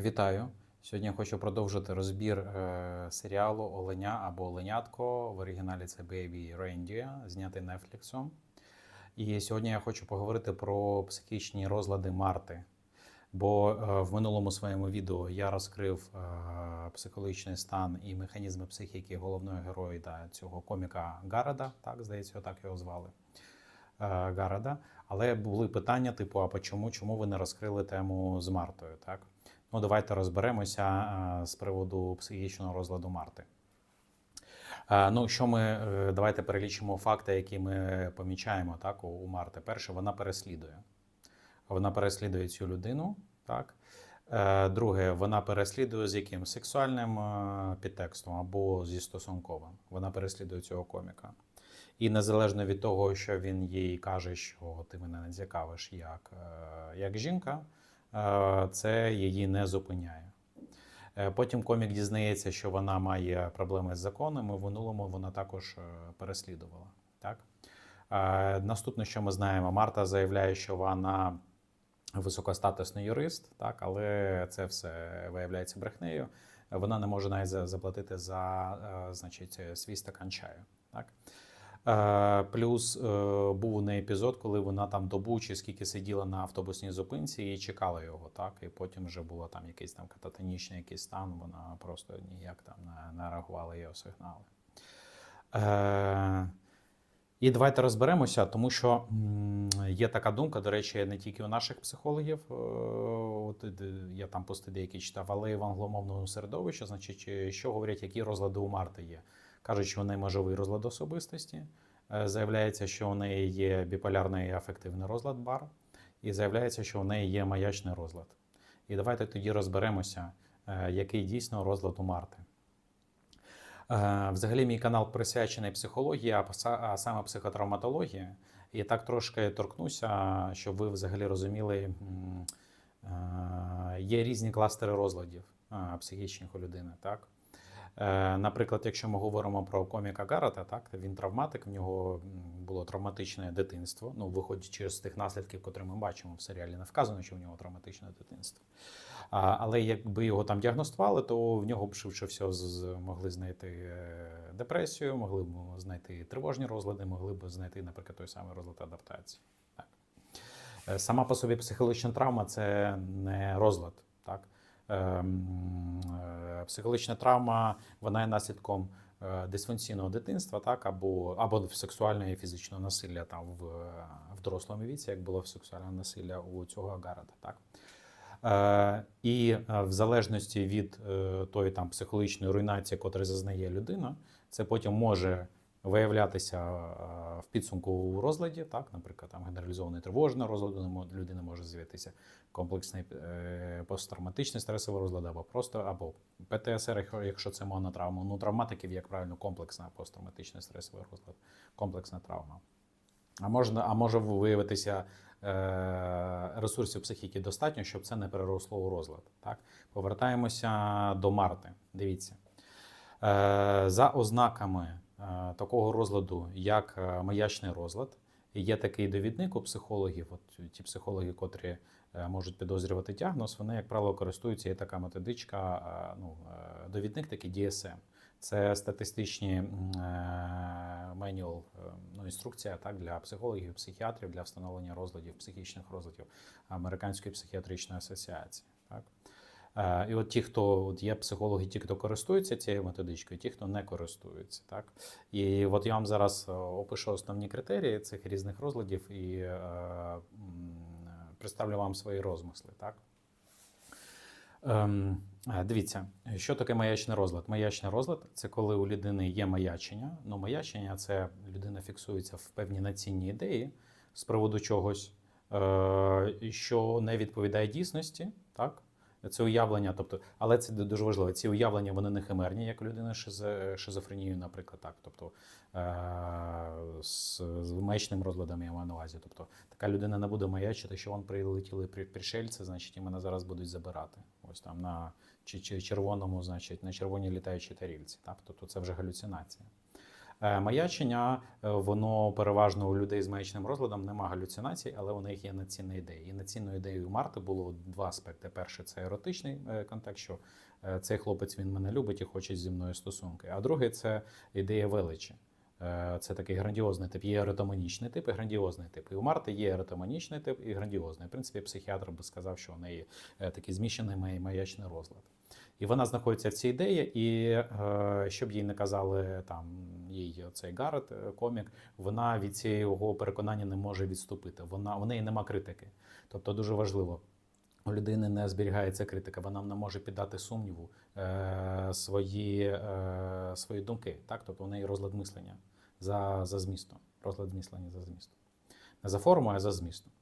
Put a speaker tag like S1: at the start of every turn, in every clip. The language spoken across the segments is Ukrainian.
S1: Вітаю! Сьогодні я хочу продовжити розбір е, серіалу Оленя або Оленятко. В оригіналі це Baby Reindeer, знятий Netflix. І сьогодні я хочу поговорити про психічні розлади Марти. Бо е, в минулому своєму відео я розкрив е, психологічний стан і механізми психіки головного героя цього коміка Гарада, так здається, так його звали. е, Гарада. Але були питання, типу: а чому, чому ви не розкрили тему з Мартою? Так? Ну, давайте розберемося е, з приводу психічного розладу Марти. Е, Ну, що ми е, давайте перелічимо факти, які ми помічаємо так, у- Марти. Перше, вона переслідує. Вона переслідує цю людину. Так. Друге, вона переслідує з яким сексуальним підтекстом або зі стосунковим. Вона переслідує цього коміка. І незалежно від того, що він їй каже, що ти мене не цікавиш як, як жінка, це її не зупиняє. Е, Потім комік дізнається, що вона має проблеми з законом, і в минулому вона також е, переслідувала. Так? Е, Наступне, що ми знаємо, Марта заявляє, що вона високостатусний юрист, так, але це все виявляється брехнею. Вона не може навіть заплатити за е, значить, свій стакан чаю. Так? Е, Плюс е, був у неї епізод, коли вона там добу чи скільки сиділа на автобусній зупинці і чекала його, так і потім вже було там якийсь там кататонічний якийсь стан. Вона просто ніяк там не, реагувала його сигнали. Е, і давайте розберемося, тому що є така думка, до речі, не тільки у наших психологів. От я там пости деякі читав, але і в англомовному середовищі, значить, що говорять, які розлади у Марти є. Кажуть, що у неї межовий розлад особистості. Е, Заявляється, що у неї є біполярний афективний розлад бар, і заявляється, що у неї є маячний розлад. І давайте тоді розберемося, е, який дійсно розлад у Марти. Е, Взагалі, мій канал присвячений психології, а саме психотравматології. І так трошки торкнуся, щоб ви взагалі розуміли, є різні кластери розладів психічних у людини. Так? Е, Наприклад, якщо ми говоримо про коміка Гарата, так він травматик, в нього було травматичне дитинство. Ну, виходячи з тих наслідків, які ми бачимо в серіалі, не вказано, що в нього травматичне дитинство. Але якби його там діагностували, то в нього б швидше з- могли знайти е, депресію, могли б знайти тривожні розлади, могли б знайти, наприклад, той самий розлад адаптації. Так. Е, Сама по собі психологічна травма це не розлад. Так? Ем, е, Психологічна травма вона є наслідком е, дисфункційного дитинства, так, або, або сексуального і фізичного насилля там в, в дорослому віці, як було сексуальне насилля у цього Гарата. Так. Е, І в залежності від тої там психологічної руйнації, котру зазнає людина, це потім може виявлятися е, в підсумку у розладі, так, наприклад, там генералізований тривожний розлад, людини може з'явитися комплексний е, посттравматичний стресовий розлад, або просто або ПТСР, якщо- це монотравма. Ну, травматиків, як правильно, комплексна посттравматичний стресовий розлад, комплексна травма. А можна, а може виявитися е, ресурсів психіки достатньо, щоб це не переросло у розлад. Так? Повертаємося до Марти. Дивіться. Е, за ознаками такого розладу, як е, маячний розлад, є такий довідник у психологів. От ті психологи, котрі е, можуть підозрювати діагноз, вони, як правило, користуються є така методичка, е, ну, е, довідник такий DSM. Це статистичні е, менюал, е, ну, інструкція так, для психологів, психіатрів для встановлення розладів, психічних розладів Американської психіатричної асоціації. Так. Е, І от ті, хто от є психологи, ті, хто користуються цією методичкою, ті, хто не користуються. Так? І от я вам зараз е, опишу основні критерії цих різних розладів і е, представлю вам свої розмисли. Так? Ем, е, дивіться, що таке маячний розлад? Маячний розлад це коли у людини є маячення. Ну, маячення це людина фіксується в певні націнні ідеї з приводу чогось, е, що не відповідає дійсності, так? Це уявлення, тобто, але це дуже важливо. Ці уявлення вони не химерні, як у людини з шизофренією, наприклад, так. Тобто е, з, маячним розладом я маю на увазі. Тобто така людина не буде маячити, що вон прилетіли при- пришельці, значить, і мене зараз будуть забирати. Ось там на чи, чи червоному, значить, на червоній літаючій тарілці. Так? Тобто це вже галюцинація. Е, Маячення, е, воно переважно у людей з маячним розладом нема галюцинацій, але у них є націнна ідея. І націнною ідеєю Марти було два аспекти. Перший це еротичний е, контекст, що цей хлопець він мене любить і хоче зі мною стосунки. А другий це ідея величі. Це такий грандіозний тип. Є еротоманічний тип і грандіозний тип. І у Марти є еротоманічний тип і грандіозний. В принципі, психіатр би сказав, що у неї такий зміщений маячний розлад. І вона знаходиться в цій ідеї, і е, щоб їй не казали там їй цей Гаррет, е, комік, вона від цього переконання не може відступити. Вона у неї нема критики. Тобто дуже важливо. У людини не зберігається критика, вона не може піддати сумніву е, свої, е, свої думки. Так? Тобто у неї розлад мислення за, за змістом. Розлад мислення за змістом. Не за формою, а за змістом.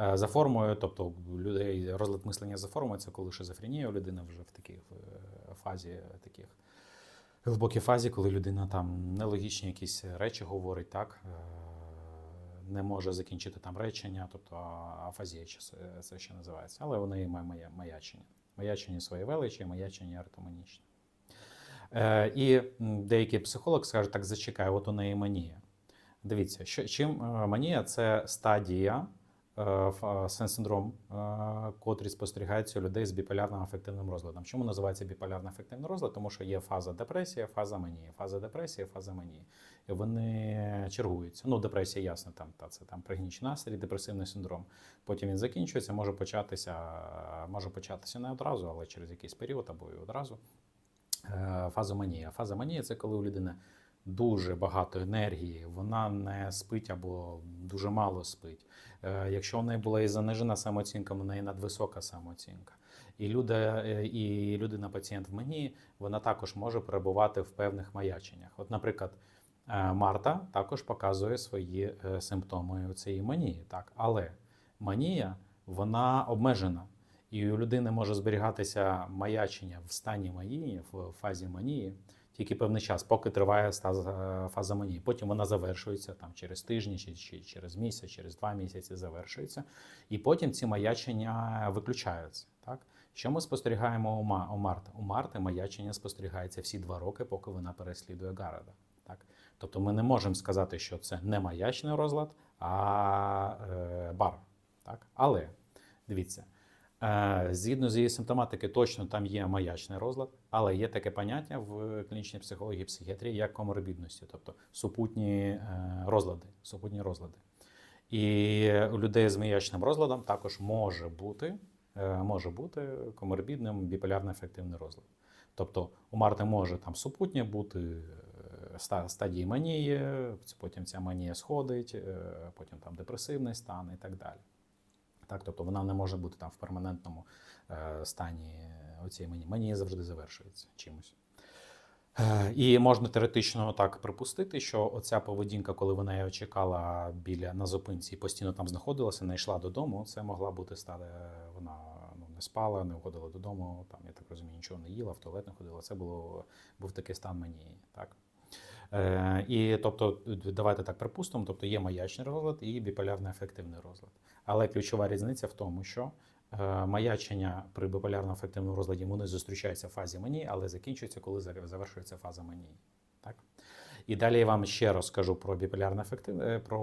S1: Е, За формою, тобто людей розлад мислення за формою, це коли шизофренія у людини вже в такій е, фазі, таких глибокій фазі, коли людина там нелогічні якісь речі говорить, так е, не може закінчити там речення, тобто афазія це, ще називається. Але у неї має маячення. Маячення своєї величі, маячення артоманічне. Е, і м, деякі психологи скажуть, так зачекай, от у неї манія. Дивіться, що, чим манія це стадія е, е, сен-синдром, е, котрий спостерігається у людей з біполярним афективним розладом. Чому називається біполярний афективний розлад? Тому що є фаза депресії, фаза манії, фаза депресії, фаза манії. І вони чергуються. Ну, депресія, ясно, там та це там пригнічений настрій, депресивний синдром. Потім він закінчується, може початися, може початися не одразу, але через якийсь період або і одразу. Фаза манії це коли у людини дуже багато енергії, вона не спить або дуже мало спить. Е, Якщо у неї була і занижена самооцінка, у неї надвисока самооцінка. І, люди, е, і людина, пацієнт в манії, вона також може перебувати в певних маяченнях. От, наприклад, е, Марта також показує свої симптоми цієї манії. Так? Але манія вона обмежена. І у людини може зберігатися маячення в стані манії, в фазі манії, тільки певний час, поки триває стаз- фаза манії. Потім вона завершується там через тижні, чи, чи через місяць, через два місяці завершується. І потім ці маячення виключаються. Так? Що ми спостерігаємо у, Ма- у Марти? Маячення спостерігається всі два роки, поки вона переслідує Гарреда. Так? Тобто ми не можемо сказати, що це не маячний розлад, а е, бар. Так? Але дивіться. Е, Згідно з її симптоматики, точно там є маячний розлад, але є таке поняття в клінічній психології психіатрії як коморбідності, тобто супутні е, розлади. Супутні розлади. І у людей з маячним розладом також може бути, е, може бути коморбідним біполярно ефективний розлад. Тобто у Марти може там супутнє бути стадії манії, потім ця манія сходить, потім там депресивний стан і так далі. Так, тобто вона не може бути там в перманентному е, стані оцієї манії. Манія завжди завершується чимось. Е, і можна теоретично так припустити, що оця поведінка, коли вона її чекала біля на зупинці і постійно там знаходилася, не йшла додому, це могла бути стати. Вона ну, не спала, не входила додому. Там я так розумію, нічого не їла, в туалет не ходила. Це було був такий стан манії. Так. Е, і тобто, давайте так припустимо, тобто є маячний розлад і біполярний ефективний розлад. Але ключова різниця в тому, що е, маячення при біполярно-афективному розладі вони зустрічаються в фазі манії, але закінчуються, коли завершується фаза манії. Так? І далі я вам ще розкажу про біполярно ефективне, про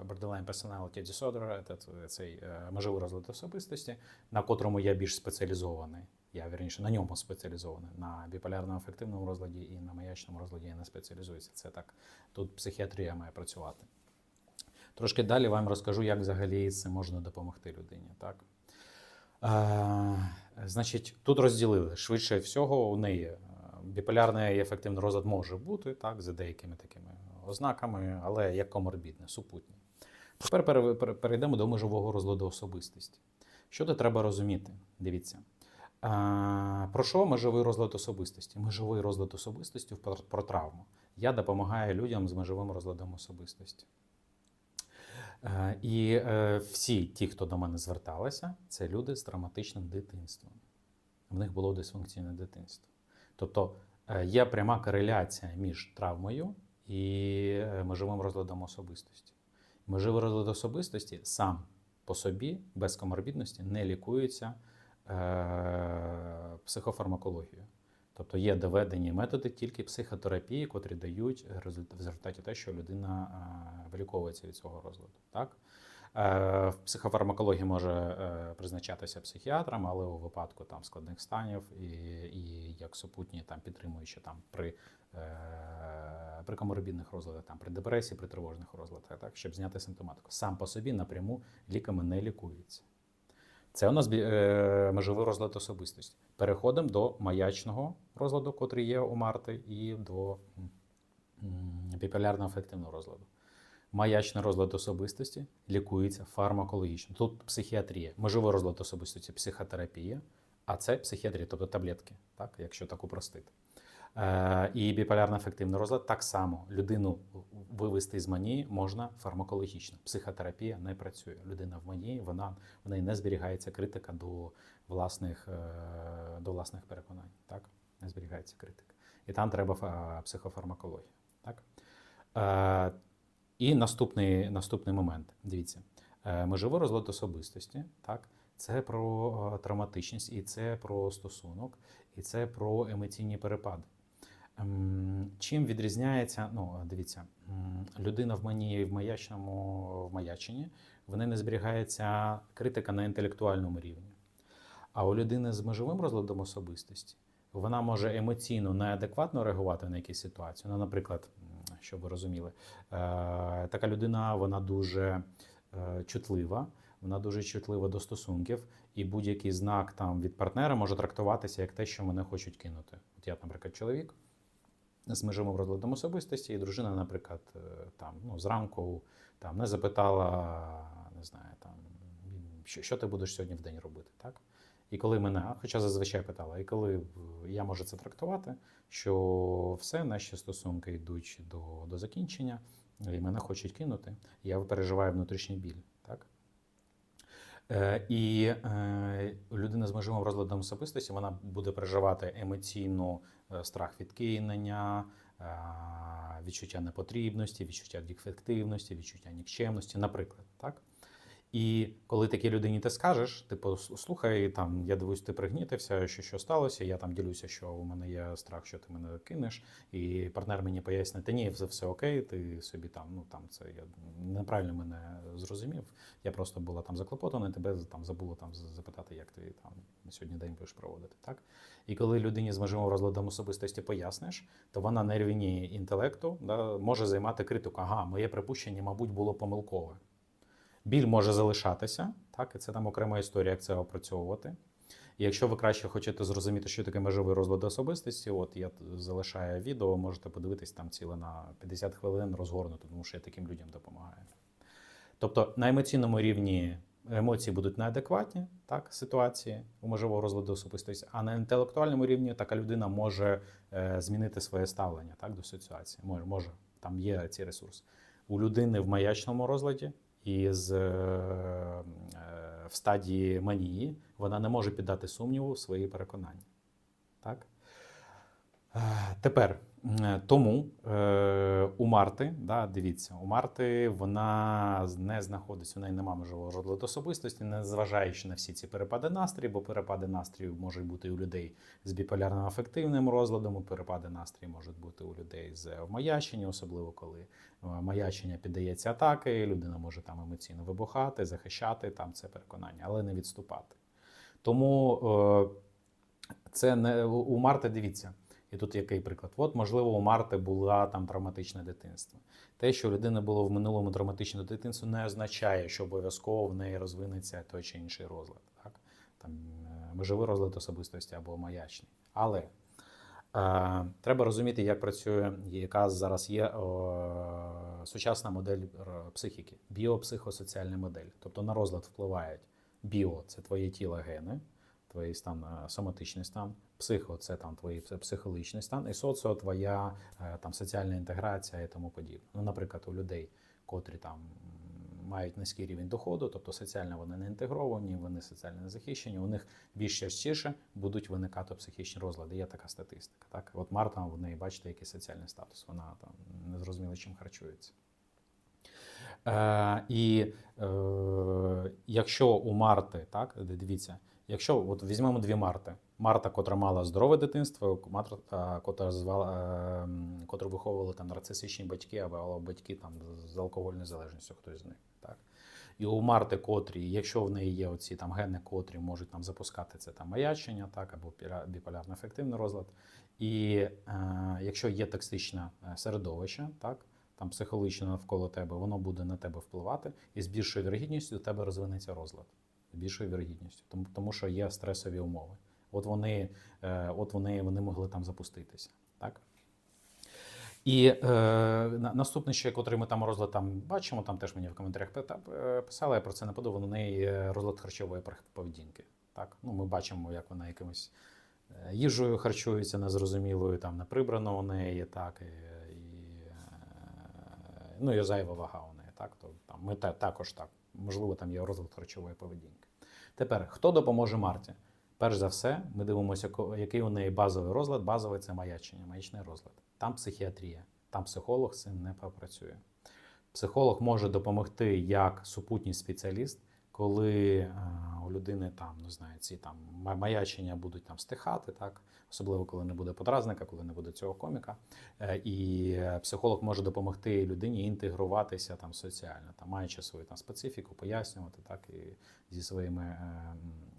S1: е, borderline personality disorder, цей е, межовий розлад особистості, на котрому я більш спеціалізований. Я вірніше на ньому спеціалізований. На біполярно ефективному розладі і на маячному розладі я не спеціалізуюся. Це так. Тут психіатрія має працювати. Трошки далі вам розкажу, як взагалі це можна допомогти людині. Так? Е, значить, тут розділили. Швидше всього, у неї е, біполярний ефективний розлад може бути, так, за деякими такими ознаками, але як коморбідне, супутнє. Тепер пере- пере- перейдемо до межового розладу особистості. Що тут треба розуміти? Дивіться. Про що межовий розлад особистості? Межовий розлад особистості про травму. Я допомагаю людям з межовим розладом особистості. Е, І е, всі ті, хто до мене зверталися, це люди з травматичним дитинством. В них було дисфункційне дитинство. Тобто е, є пряма кореляція між травмою і межовим розладом особистості. Межовий розлад особистості сам по собі без коморбідності не лікується психофармакологією. Тобто є доведені методи тільки психотерапії, котрі дають в результаті те, що людина е, виліковується від цього розладу. Так? Е, В психофармакології може е, призначатися психіатром, але у випадку там складних станів і, і як супутні там підтримуючи там при, при коморбідних розладах, там при депресії, при тривожних розладах, так, щоб зняти симптоматику. Сам по собі напряму ліками не лікується. Це у нас е, межовий розлад особистості. Переходимо до маячного розладу, котрий є у Марти, і до біполярно афективного розладу. Маячний розлад особистості лікується фармакологічно. Тут психіатрія, межовий розлад особистості, психотерапія, а це психіатрія, тобто таблетки, так, якщо так упростити. Е, і біполярно афективний розлад так само людину вивести з манії можна фармакологічно. Психотерапія не працює. Людина в манії, вона в неї не зберігається критика до власних, е, до власних переконань. Так? Не зберігається критика. І там треба фа- психофармакологія. Так? Е, і наступний, наступний момент. Дивіться, е, межовий розлад особистості, так? Це про е, травматичність, і це про стосунок, і це про емоційні перепади. Ем, Чим відрізняється, ну дивіться, людина в манії і в маячному в маяченні, в неї не зберігається критика на інтелектуальному рівні. А у людини з межовим розладом особистості вона може емоційно неадекватно реагувати на якісь ситуації. Ну, наприклад, щоб ви розуміли, е, така людина вона дуже е, чутлива, вона дуже чутлива до стосунків, і будь-який знак там від партнера може трактуватися як те, що мене хочуть кинути. От я, наприклад, чоловік з межовим розладом особистості, і дружина, наприклад, е, там ну зранку там не запитала, не знаю, там що, що ти будеш сьогодні в день робити, так? І коли мене, хоча зазвичай питала, і коли я можу це трактувати, що все наші стосунки йдуть до, до закінчення, і мене хочуть кинути, я переживаю внутрішній біль, І е, людина з межовим розладом особистості вона буде переживати емоційно е, страх відкинення, е, відчуття непотрібності, відчуття дефективності, відчуття нікчемності, наприклад. Так? І коли такій людині ти скажеш, типу, слухай, там я дивлюсь, ти пригнітився, що, що сталося, я там ділюся, що у мене є страх, що ти мене кинеш, і партнер мені пояснить, та ні, все, все окей, ти собі там, ну там це я неправильно мене зрозумів. Я просто була там заклопотана, тебе там забула там запитати, як ти там сьогодні день будеш проводити. Так? І коли людині з межовим розладом особистості поясниш, то вона на рівні інтелекту да, може займати критику. Ага, моє припущення, мабуть, було помилкове. Біль може залишатися, так, і це там окрема історія, як це опрацьовувати. І якщо ви краще хочете зрозуміти, що таке межовий розлад особистості, от я залишаю відео, можете подивитись там ціле на 50 хвилин розгорнуто, тому що я таким людям допомагаю. Тобто на емоційному рівні емоції будуть неадекватні, так, ситуації у межового розладу особистості, а на інтелектуальному рівні така людина може е, змінити своє ставлення так, до ситуації. Може, може, там є ці ресурси. У людини в маячному розладі і з, е, е, в стадії манії вона не може піддати сумніву свої переконання. Так? Е, Тепер е, тому е, у Марти, да, дивіться, у Марти вона не знаходиться, у неї немає межового розладу особистості, незважаючи на всі ці перепади настрою, бо перепади настрою можуть бути у людей з біполярним афективним розладом, перепади настрою можуть бути у людей з маяченням, особливо коли маячення піддається атаки, людина може там емоційно вибухати, захищати там це переконання, але не відступати. Тому це не у Марти, дивіться. І тут який приклад? От, можливо, у Марти була там травматичне дитинство. Те, що у людини було в минулому травматичне дитинство, не означає, що обов'язково в неї розвинеться той чи інший розлад. Так? Там е, межовий розлад особистості або маячний. Але е, треба розуміти, як працює, яка зараз є е, сучасна модель психіки, біопсихосоціальна модель. Тобто на розлад впливають біо це твоє тіло, гени, твій стан, е, соматичний стан, психо це там твій психологічний стан, і соціо твоя е, там соціальна інтеграція і тому подібне. Ну, наприклад, у людей, котрі там мають низький рівень доходу, тобто соціально вони не інтегровані, вони соціально не захищені, у них більш частіше будуть виникати психічні розлади. Є така статистика. Так, от Марта, в неї бачите, який соціальний статус. Вона там не зрозуміла, чим харчується. Е, і е, якщо у Марти, так, дивіться, Якщо от візьмемо дві Марти. Марта, котра мала здорове дитинство, Марта, котра звала, е, котру виховували там нарцисичні батьки або батьки там з алкогольною залежністю, хтось з них. Так? І у Марти, котрі, якщо в неї є оці там гени, котрі можуть там запускати це там маячення, так, або біполярно ефективний розлад. І е, якщо є токсичне е, середовище, так, там психологічно навколо тебе, воно буде на тебе впливати, і з більшою вірогідністю у тебе розвинеться розлад. Більшою вірогідністю, тому, тому що є стресові умови. От вони, е, от вони, вони могли там запуститися. Так? І е, на- наступний ще, котрий ми там розлад там бачимо, там теж мені в коментарях е, писали, я про це не подумав, у неї розлад харчової поведінки. Так? Ну, ми бачимо, як вона якимось е, їжею харчується незрозумілою, там не прибрано у неї, так, і, і, ну, і зайва вага у неї. Так? То, там, ми та, також так, можливо, там є розлад харчової поведінки. Тепер, хто допоможе Марті? Перш за все, ми дивимося, який у неї базовий розлад. Базовий це маячення, маячний розлад. Там психіатрія, там психолог з цим не попрацює. Психолог може допомогти як супутній спеціаліст, коли е, у людини там, не знаю, ці там маячення будуть там стихати, так? особливо коли не буде подразника, коли не буде цього коміка. Е, І психолог може допомогти людині інтегруватися там соціально, там маючи свою там специфіку, пояснювати так і зі своїми е,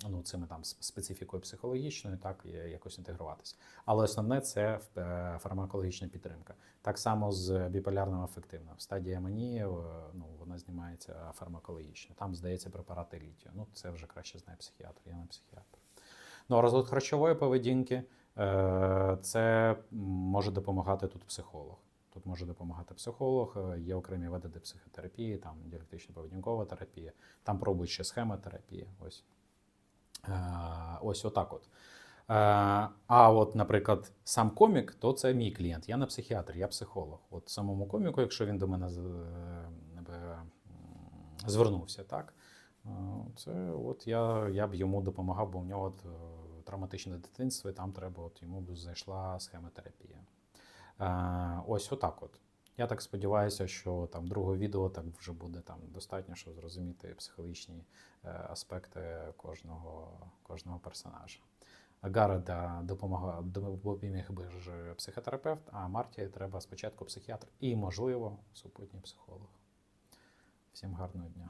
S1: ну цими там специфікою психологічною, так якось інтегруватися. Але основне це е, фармакологічна підтримка. Так само з біполярним афективним. Стадія манії, е, ну вона знімається фармакологічно. Там здається препарати літію. Ну це вже краще знає психіатр. Я не психіатр. Ну розлад харчової поведінки е, це може допомагати тут психолог. Тут може допомагати психолог, е, є окремі методи психотерапії, там діалектично-поведінкова терапія, там пробують ще схемотерапія. Ось. Е, ось отак от. Е, А от, наприклад, сам комік, то це мій клієнт. Я не психіатр, я психолог. От самому коміку, якщо він до мене е, м, звернувся, так. е, Це от я, я б йому допомагав, бо в нього е, травматичне дитинство, і там треба, от йому б зайшла схемотерапія. Е, Ось отак от. Я так сподіваюся, що там друге відео так вже буде там достатньо, щоб зрозуміти психологічні е, аспекти кожного, кожного персонажа. Допомога допоміг би ж психотерапевт, а Марті треба спочатку психіатр і, можливо, супутній психолог. Всім гарного дня.